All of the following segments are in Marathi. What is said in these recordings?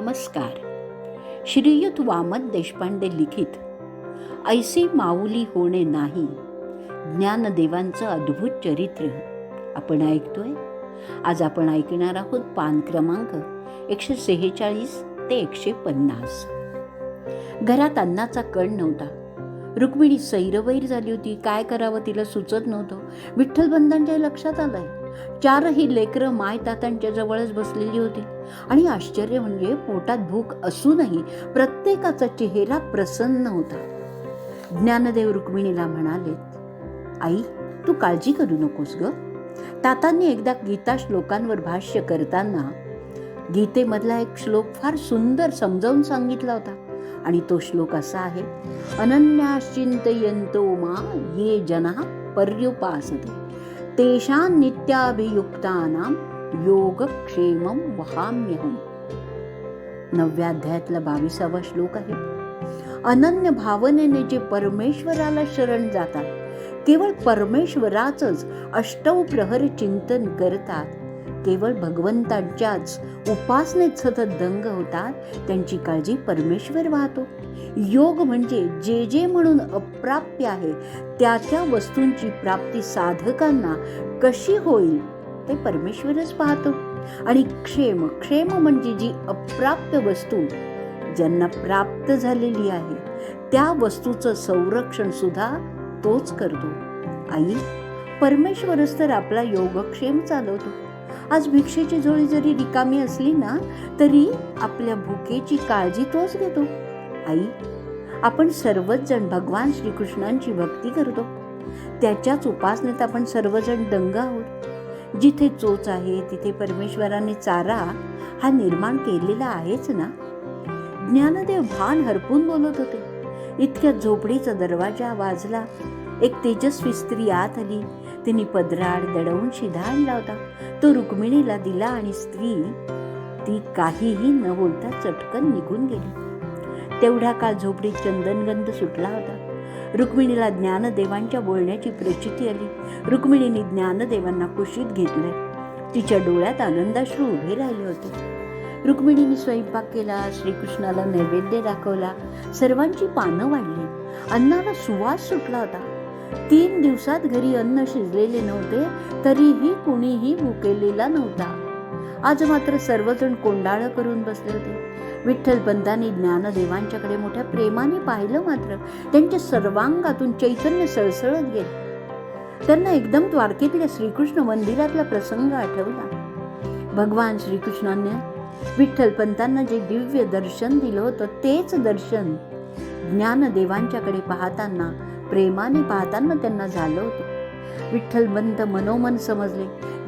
नमस्कार. श्रीयुत वामन देशपांडे लिखित ऐसी माऊली होणे नाही. ज्ञानदेवांचं अद्भुत चरित्र. आपण ऐकतोय? आज आपण ऐकणार आहोत पान क्रमांक एकशे सेहेचाळीस ते एकशे पन्नास. घरात अन्नाचा कण नव्हता. रुक्मिणी सैरवैर झाली होती. काय करावं तिला सुचत नव्हतं. विठ्ठलबंधांच्या लक्षात आलंय. चारही लेकरं मायतातांच्या जवळच बसलेली होती. आणि आश्चर्य म्हणजे पोटात भूक असूनही प्रत्येकाचा चेहरा प्रसन्न होता. ज्ञानदेव रुक्मिणीला म्हणाले आई तू काळजी करू नकोस ग. तातांनी एकदा गीता श्लोकांवर भाष्य करताना गीतेमधला एक श्लोक फार सुंदर समजावून सांगितला होता. आणि तो श्लोक असा आहे अनन्याश्चिंतयंतो मा ये जना पर्युपासते. तेषां नित्याभियुक्तानां योगक्षेमं वहाम्यहम्। नवव्या अध्यायातला बावीसावा श्लोक आहे। अनन्य भावनेने जे परमेश्वराला शरण जातात। केवळ परमेश्वराचंच अष्टव प्रहर चिंतन करतात। केवळ भगवंतांच्याच उपासनेत सतत दंग होतात। त्यांची काळजी परमेश्वर वाहतो। योग म्हणजे जे जे म्हणून अप्राप्य आहे त्या त्या वस्तूंची प्राप्ती साधकांना कशी होईल ते परमेश्वरच पाहतो. आणि क्षेम क्षेम म्हणजे जी अप्राप्य वस्तू ज्यांना प्राप्त झालेली आहे त्या वस्तूचं संरक्षण सुद्धा तोच करतो. आई परमेश्वरच तर आपला योगक्षेम चालवतो. आज भिक्षेची झोळी जरी रिकामी असली ना तरी आपल्या भुकेची काळजी तोच घेतो. आई आपण सर्वच जण भगवान श्रीकृष्णांची भक्ती करतो. त्याच्याच उपासनेत आपण सर्वजण दंग आहोत. जिथे चोच आहे तिथे परमेश्वराने चारा हा निर्माण केलेला आहेच ना? ज्ञानदेव भान हरपून बोलत होते. इतक्या झोपडीचा दरवाजा वाजला. एक तेजस्वी स्त्री आत आली. तिने पदराड दडवून शिधा आणला होता तो रुक्मिणीला दिला आणि स्त्री ती काहीही न बोलता चटकन निघून गेली. तेवढा काळ झोपडीत चंदनगंध सुटला होता. रुक्मिणीला ज्ञानदेवांच्या बोलण्याची प्रचिती आली. रुक्मिणीने ज्ञानदेवांना कुशीत घेतले तिच्या डोळ्यात आनंदाश्रू उभे राहिले होते. रुक्मिणीने स्वयंपाक केला श्रीकृष्णाला नैवेद्य दाखवला सर्वांची पानं वाढली. अन्नाला सुवास सुटला होता. तीन दिवसात घरी अन्न शिजलेले नव्हते तरीही कुणीही भुकेलेला नव्हता. आज मात्र सर्वजण कोंडाळं करून बसले होते. विठ्ठलपंतांनी ज्ञानदेवांच्याकडे मोठ्या प्रेमाने पाहिलं मात्र त्यांच्या सर्वांगातून चैतन्य सळसळत गेले. त्यांना एकदम द्वारकेतल्या श्रीकृष्ण मंदिरातला प्रसंग आठवला. भगवान श्रीकृष्णाने विठ्ठल पंतांना जे दिव्य दर्शन दिलं होतं तेच दर्शन ज्ञानदेवांच्याकडे पाहताना प्रेमाने पाहताना त्यांना झालं होतं. विठ्ठलबंत मनोमन समजले.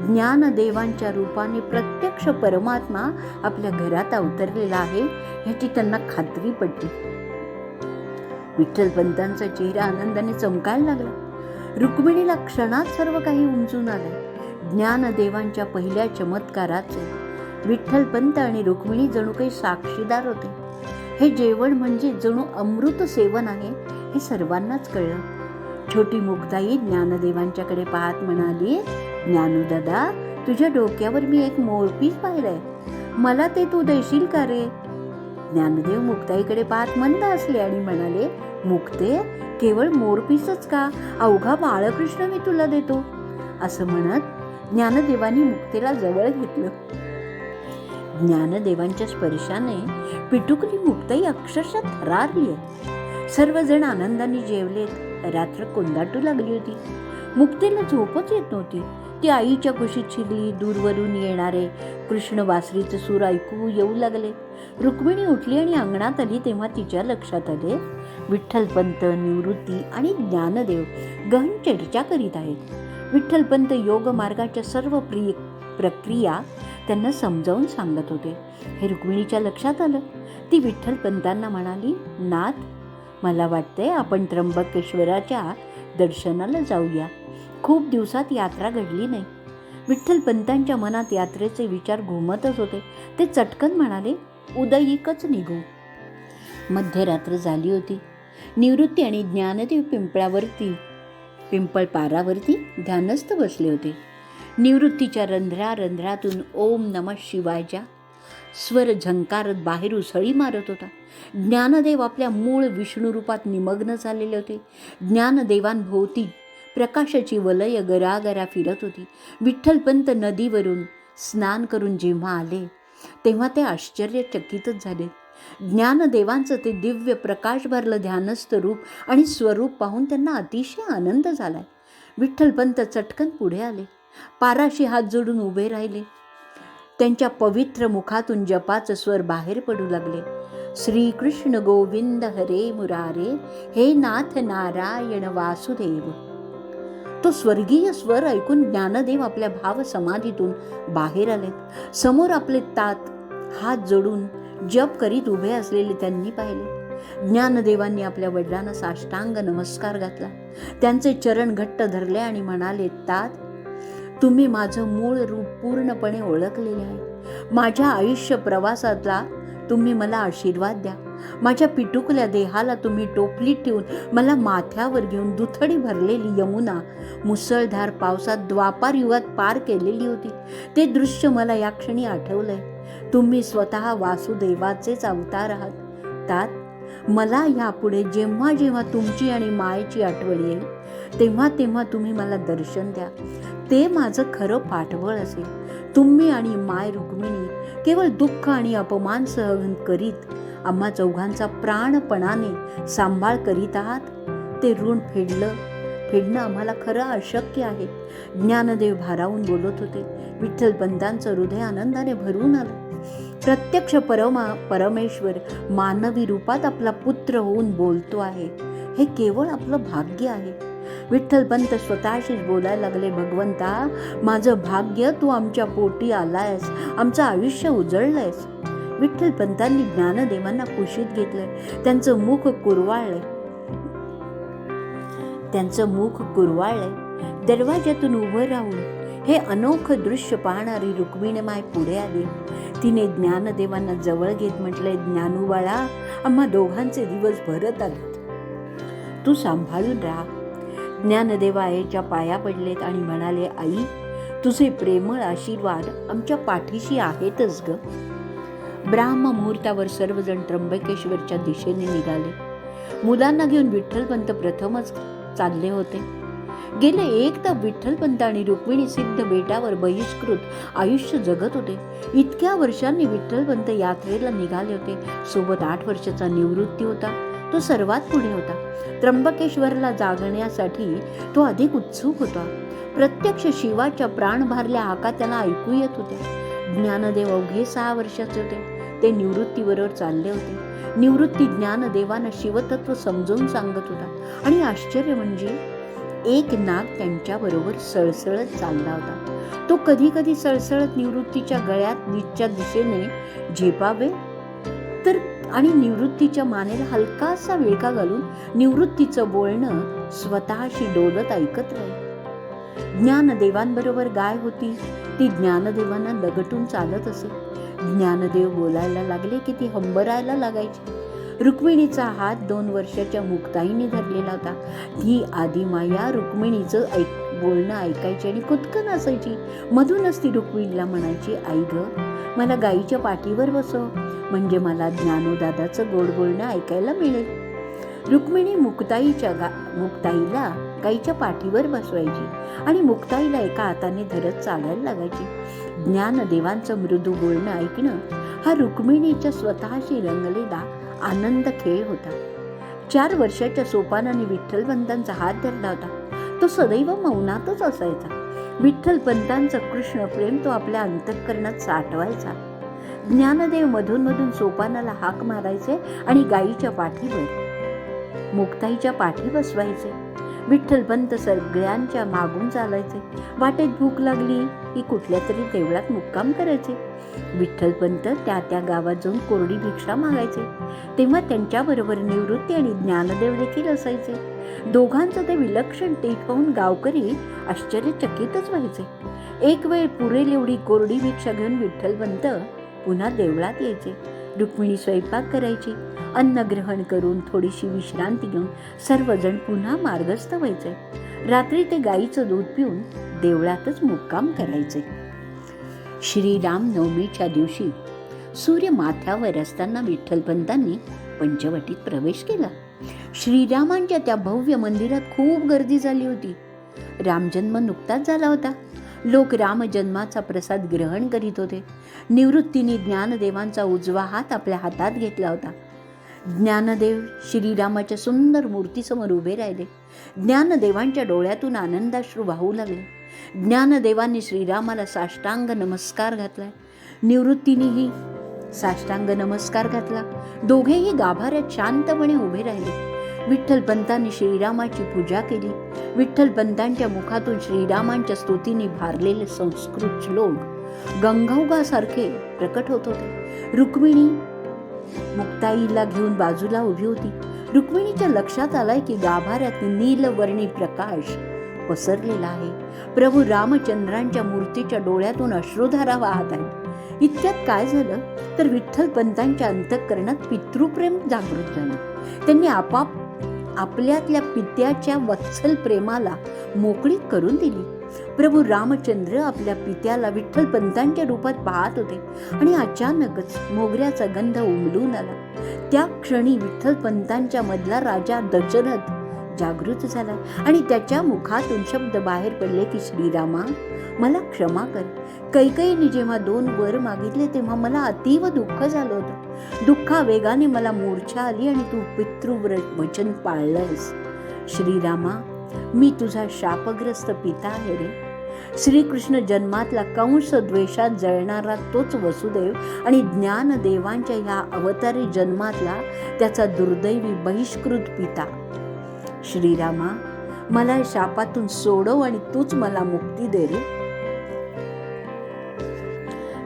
ज्ञानदेवांच्या रूपाने प्रत्यक्ष परमात्मा आपल्या घरात अवतरलेला आहे ह्याची त्यांना खात्री पडली. विठ्ठलपंतांचा चेहरा आनंदाने चमकायला लागला. रुक्मिणीला क्षणात सर्व काही उमजून आलं. ज्ञानदेवांच्या पहिल्या चमत्काराचे विठ्ठलपंत आणि रुक्मिणी जणू काही साक्षीदार होते. हे जेवण म्हणजे जणू अमृत सेवन आहे हे सर्वांनाच कळलं. छोटी मुक्ताई ज्ञानदेवांच्याकडे पाहत म्हणाली ज्ञानूदादा तुझ्या डोक्यावर मी एक मोरपीस पाहिलंय. मला ते तू देशील का रे? ज्ञानदेव मुक्ताईकडे पाहत मंद असले आणि म्हणाले मुक्ते केवळ मोरपीसच का? अवघा बाळकृष्ण मी तुला देतो. असं म्हणत ज्ञानदेवानी मुक्तेला जवळ घेतलं. ज्ञानदेवांच्या स्पर्शाने पिटुकली मुक्ताई अक्षरशः थरारली आहे सर्वजण आनंदाने जेवलेत. रात्र कोंदाटू लागली होती. मुक्तीला झोपच येत नव्हती. ती आईच्या कुशीत शिरली दूरवरून येणारे कृष्ण बासरीचे सूर ऐकू येऊ लागले. रुक्मिणी उठली आणि अंगणात आली तेव्हा तिच्या लक्षात आले विठ्ठलपंत निवृत्ती आणि ज्ञानदेव गहन चर्चा करीत आहेत. विठ्ठलपंत योग मार्गाच्या सर्व प्रिय प्रक्रिया त्यांना समजावून सांगत होते. हे रुक्मिणीच्या लक्षात आलं. ती विठ्ठलपंतांना म्हणाली नाथ मला वाटते आपण त्र्यंबकेश्वराच्या दर्शनाला जाऊया. खूप दिवसात यात्रा घडली नाही. विठ्ठलपंतांच्या मनात यात्रेचे विचार घुमतच होते. ते चटकन म्हणाले उदयिकच निघू. मध्यरात्र झाली होती. निवृत्ती आणि ज्ञानदेव पिंपळावरती पिंपळ पारावरती ध्यानस्थ बसले होते. निवृत्तीच्या रंध्रा रंध्रातून ओम नम शिवायच्या स्वर झंकारत बाहेर उसळी मारत होता. ज्ञानदेव आपल्या मूळ विष्णू रूपात निमग्न झालेले होते. ज्ञानदेवांभोवती प्रकाशाची वलय गरागरा फिरत होती. विठ्ठलपंत नदीवरून स्नान करून जेव्हा आले तेव्हा ते आश्चर्यचकितच झाले. ज्ञानदेवांचं ते दिव्य प्रकाश भरलं ध्यानस्थ रूप आणि स्वरूप पाहून त्यांना अतिशय आनंद झालाय. विठ्ठलपंत चटकन पुढे आले. पाराशी हात जोडून उभे राहिले. त्यांच्या पवित्र मुखातून जपाचं स्वर बाहेर पडू लागले. श्रीकृष्ण गोविंद हरे मुरारे हे नाथ नारायण वासुदेव. तो स्वर्गीय स्वर ऐकून ज्ञानदेव आपल्या भाव समाधीतून बाहेर आले समोर आपले तात हात जोडून जप करीत उभे असलेले त्यांनी पाहिले. ज्ञानदेवांनी आपल्या वडिलांना साष्टांग नमस्कार घातला. त्यांचे चरण घट्ट धरले आणि म्हणाले तात तुम्ही माझं मूळ रूप पूर्णपणे ओळखलेले आहे. माझ्या आयुष्य प्रवासातला तुम्ही मला आशीर्वाद द्या. माझ्या पिटुकल्या देहाला तुम्ही टोपलीत ठेवून मला माथ्यावर घेऊन दुथडी भरलेली यमुना मुसळधार पावसात द्वापार युगात पार केलेली होती. ते दृश्य मला या क्षणी आठवलंय. तुम्ही स्वतः वासुदेवाचेच अवतार आहात. तात मला यापुढे जेव्हा जेव्हा तुमची आणि मायेची आठवण येईल तेव्हा तेव्हा तुम्ही मला दर्शन द्या. ते माझं खरं पाठबळ असेल. तुम्ही आणि माय रुक्मिणी केवळ दुःख आणि अपमान सहन करीत आम्हा चौघांचा प्राणपणाने सांभाळ करीत आहात. ते ऋण फेडलं. फेडणं आम्हाला खरं अशक्य आहे. ज्ञानदेव भारावून बोलत होते. विठ्ठलपंतांचं हृदय आनंदाने भरून आलं. प्रत्यक्ष परमा परमेश्वर मानवी रूपात आपला पुत्र होऊन बोलतो आहे. हे केवळ आपलं भाग्य आहे. विठ्ठलपंत स्वतःशीच बोलायला लागले भगवंता माझं भाग्य तू आमच्या पोटी आलायस. आमचं आयुष्य उजळलंयस. विठ्ठलपंतांनी ज्ञानदेवांना कुशीत घेतलंय त्यांचं मुख कुरवाळलंय त्यांचं मुख कुरवाळलंय दरवाज्यातून उभं राहून हे अनोखं दृश्य पाहणारी रुक्मिणीमाय पुढे आली. तिने ज्ञानदेवांना जवळ घेत म्हटलंय ज्ञानूबाळा आम्हा दोघांचे दिवस भरत आलेत. तू सांभाळून राहा. ज्ञानदेवा आईच्या पाया पडलेत आणि म्हणाले आई तुझे प्रेमळ आशीर्वाद आमच्या पाठीशी आहेतच ग. ब्राह्म मुहूर्तावर सर्वजण त्र्यंबकेश्वरच्या दिशेने निघाले. मुलांना घेऊन विठ्ठलपंत प्रथमच चालले होते. गेले एकदा विठ्ठलपंत आणि रुक्मिणी सिद्ध बेटावर बहिष्कृत आयुष्य जगत होते. इतक्या वर्षांनी विठ्ठलपंत यात्रेला निघाले होते. सोबत आठ वर्षाचा निवृत्ती होता. तो सर्वात पुढे होता. त्र्यंबकेश्वरला जागण्यासाठी तो अधिक उत्सुक होता. प्रत्यक्ष शिवाच्या प्राण भारल्या हाका त्याला ऐकू येत होत्या ज्ञानदेव अवघे सहा वर्षाचे होते. ते निवृत्तीबरोबर चालले होते. निवृत्ती ज्ञानदेवानं शिवतत्व समजून सांगत होता. आणि आश्चर्य म्हणजे एक नाग त्यांच्याबरोबर सळसळत चालला होता. तो कधी कधी सळसळत निवृत्तीच्या गळ्यात नीचच्या दिशेने झेपावे तर आणि निवृत्तीच्या मानेला हलकासा विळका घालून निवृत्तीचं बोलणं स्वतःशी डोलत ऐकत राहील. ज्ञानदेवांबरोबर गाय होती ती ज्ञानदेवांना लगटून चालत असे ज्ञानदेव बोलायला लागले की ती हंबरायला लागायची. रुक्मिणीचा हात दोन वर्षाच्या मुक्ताईने धरलेला होता. ही आदिमाया रुक्मिणीचं ऐक बोलणं ऐकायची आणि कुदकन असायची. मधूनच ती रुक्मिणीला म्हणायची आई ग मला गाईच्या पाठीवर बसव. म्हणजे मला ज्ञानोदादाचं गोड बोलणं ऐकायला मिळेल. रुक्मिणी मुक्ताईच्या गा मुक्ताईला गाईच्या पाठीवर बसवायची आणि मुक्ताईला एका हाताने धरत चालायला लागायची. ज्ञानदेवांचं मृदू बोलणं ऐकणं हा रुक्मिणीच्या स्वतःशी रंगलेला आनंद खेळ होता. चार वर्षाच्या सोपानाने विठ्ठलपंतांचा हात धरला होता. तो सदैव मौनातच असायचा. विठ्ठलपंतांचं कृष्ण प्रेम तो आपल्या अंतःकरणात साठवायचा. ज्ञानदेव मधून मधून सोपानाला हाक मारायचे आणि गाईच्या पाठीवर मुक्ताईच्या पाठी बसवायचे. विठ्ठलपंत सगळ्यांच्या मागून चालायचे. वाटेत भूक लागली की कुठल्या तरी देवळात मुक्काम करायचे. विठ्ठलपंत त्या त्या गावात जाऊन कोरडी भिक्षा मागायचे. तेव्हा त्यांच्याबरोबर निवृत्ती आणि ज्ञानदेव देखील असायचे. दोघांचं ते विलक्षण तेज पाहून गावकरी आश्चर्यचकितच व्हायचे. एक वेळ पुरेल एवढी कोरडी भिक्षा घेऊन विठ्ठलपंत पुन्हा देवळात यायचे. रुक्मिणी स्वयंपाक करायची. अन्न ग्रहण करून थोडीशी विश्रांती घेऊन सर्वजण पुन्हा मार्गस्थ व्हायचे. रात्री ते गाईचं दूध पिऊन देवळातच मुक्काम करायचे. श्रीराम नवमीच्या दिवशी सूर्य माथ्यावर असताना विठ्ठलपंतांनी पंचवटीत प्रवेश केला. श्रीरामांच्या त्या भव्य मंदिरात खूप गर्दी झाली होती. रामजन्म नुकताच झाला होता. लोक रामजन्माचा प्रसाद ग्रहण करीत होते. निवृत्तीने ज्ञानदेवांचा उजवा हात आपल्या हातात घेतला होता. ज्ञानदेव श्रीरामाच्या सुंदर मूर्तीसमोर उभे राहिले. ज्ञानदेवांच्या डोळ्यातून आनंदाश्रू वाहू लागले. ज्ञानदेवांनी श्रीरामाला साष्टांग नमस्कार घातलाय. निवृत्तीनेही साष्टांग नमस्कार घातला. दोघेही गाभाऱ्यात शांतपणे उभे राहिले. विठ्ठलपंतांनी श्रीरामाची पूजा केली. विठ्ठलपंतांच्या मुखातून श्रीरामांच्या स्तुतीने भारलेले संस्कृत श्लोक गंगौगासारखे प्रकट होत होते. रुक्मिणी मुक्ताईला घेऊन बाजूला उभी होती. रुक्मिणीच्या लक्षात आलाय की गाभाऱ्यात नीलवर्णी प्रकाश पसरलेला आहे. प्रभू रामचंद्रांच्या मूर्तीच्या डोळ्यातून अश्रुधारा वाहत आहेत. इतक्यात काय झालं? तर विठ्ठलपंतांच्या अंतःकरणात पितृप्रेम जागृत झालं. त्यांनी आपाप आपल्यातल्या पित्याच्या वत्सल प्रेमाला मोकळी करून दिली. प्रभू रामचंद्र आपल्या पित्याला विठ्ठलपंतांच्या रूपात पाहत होते आणि अचानकच मोगऱ्याचा गंध उमलून आला. त्या क्षणी विठ्ठलपंतांच्या मधला राजा दशरथ जागृत झाला आणि त्याच्या मुखातून शब्द बाहेर पडले की श्रीरामा मला क्षमा कर. कैकईने जेव्हा दोन वर मागितले तेव्हा मला अतीव दुःख झालं होतं. दुःखा वेगाने मला मूर्छा आली आणि तू पितृव्र वचन पाळलंयस. श्रीरामा मी तुझा शापग्रस्त पिता आहे रे. श्रीकृष्ण जन्मातला कंस द्वेषात जळणारा तोच वसुदेव आणि ज्ञानदेवांच्या ह्या अवतारी जन्मातला त्याचा दुर्दैवी बहिष्कृत पिता. श्रीरामा मला शापातून सोडव आणि तूच मला मुक्ती दे रे.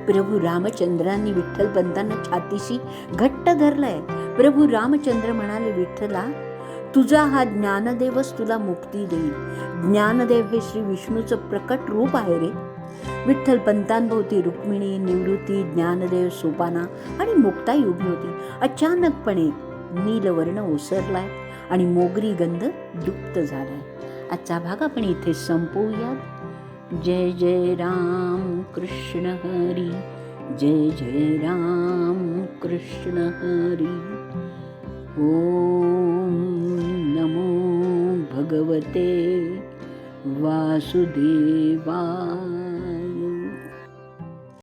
प्रभू रामचंद्रांनी विठ्ठल पंतांना छातीशी घट्ट धरलंय. प्रभू रामचंद्र म्हणाले विठ्ठला तुझा हा ज्ञानदेवच तुला मुक्ती देईल. ज्ञानदेव हे श्री विष्णूचं प्रकट रूप आहे रे. विठ्ठल पंतांभोवती रुक्मिणी निवृत्ती ज्ञानदेव सोपाना आणि मुक्ताई उभी होती. अचानकपणे नीलवर्ण ओसरलाय. आणि मोगरी गंध लुप्त झाला आहे आजचा भाग आपण इथे संपवूयात. जय जय राम कृष्ण हरी. जय जय राम कृष्ण हरी. ओम नमो भगवते वासुदेवा